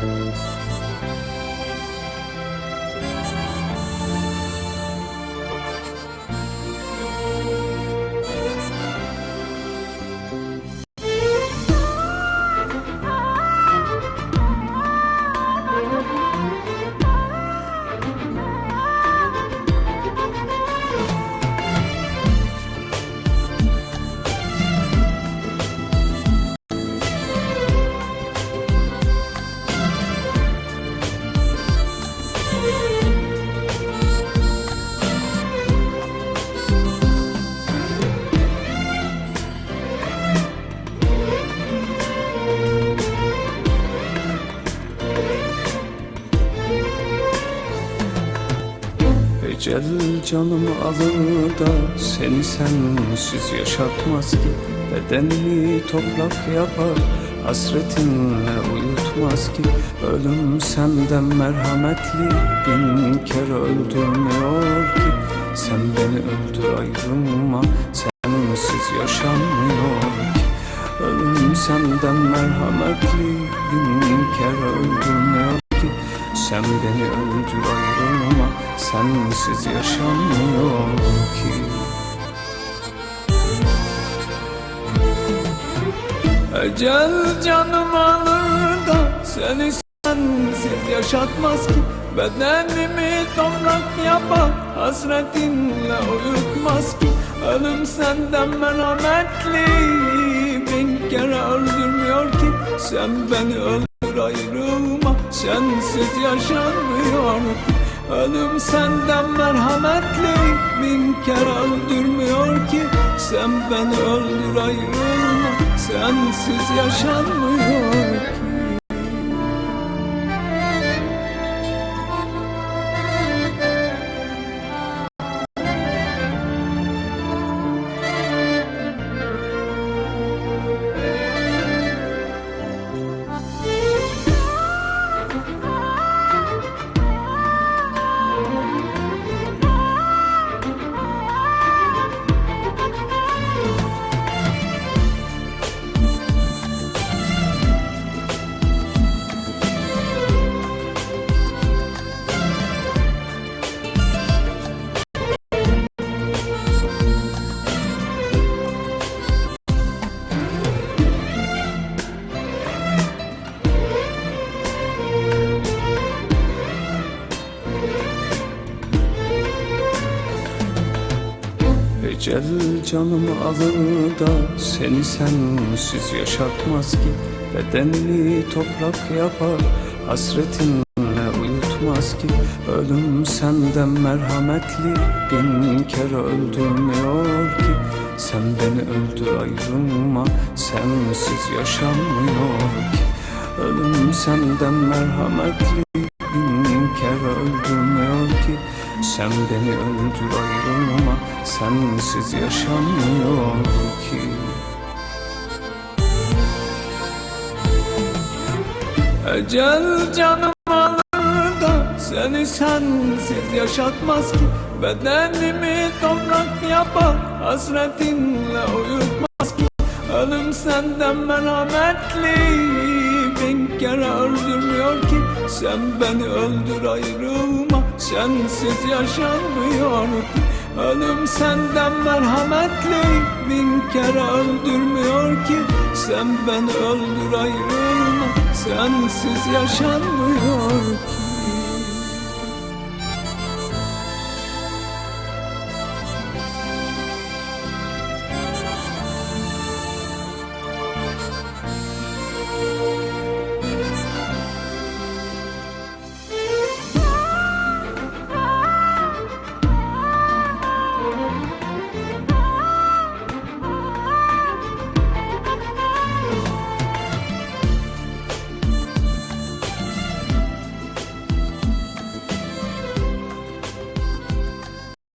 Música Ecel canımı alır da seni sensiz yaşatmaz ki Bedenimi toprak yapar hasretinle uyutmaz ki? Ölüm senden merhametli bin kere öldürmüyor ki? Sen beni öldür ayrılma sensiz yaşanmıyor ki. Ölüm senden merhametli bin kere öldürmüyor Sen beni öldür ayrılma sensiz yaşanmıyor ki. Ecel canım alır da seni sensiz yaşatmaz ki. Bedenimi toprak yapar hasretinle uyutmaz ki. Ölüm senden merhametli bin kere öldürmüyor ki. Sen beni öldür ayrılma sensiz yaşanmıyor. Ölüm senden merhametli bin kere öldürmüyor ki. Sen beni öldür ayrılma sensiz yaşanmıyor Ecel canımı alır da seni sensiz yaşatmaz ki. Bedenini toprak yapar hasretinle uyutmaz ki. Ölüm senden merhametli bin kere öldürmüyor ki. Sen beni öldür ayrılma sensiz yaşanmıyor ki. Ölüm senden merhametli kere öldürmüyor ki? Sen beni öldür ayrılma sensiz yaşanmıyor ki. Ecel canım alır seni sensiz yaşatmaz ki. Bedenimi toprak yapar hasretinle uyutmaz ki. Ölüm senden merhametli bin kere öldürmüyor ki. Sen beni öldür ayrılma sensiz yaşanmıyor ki. Ölüm senden merhametli bin kere öldürmüyor ki. Sen beni öldür ayrılma sensiz yaşanmıyor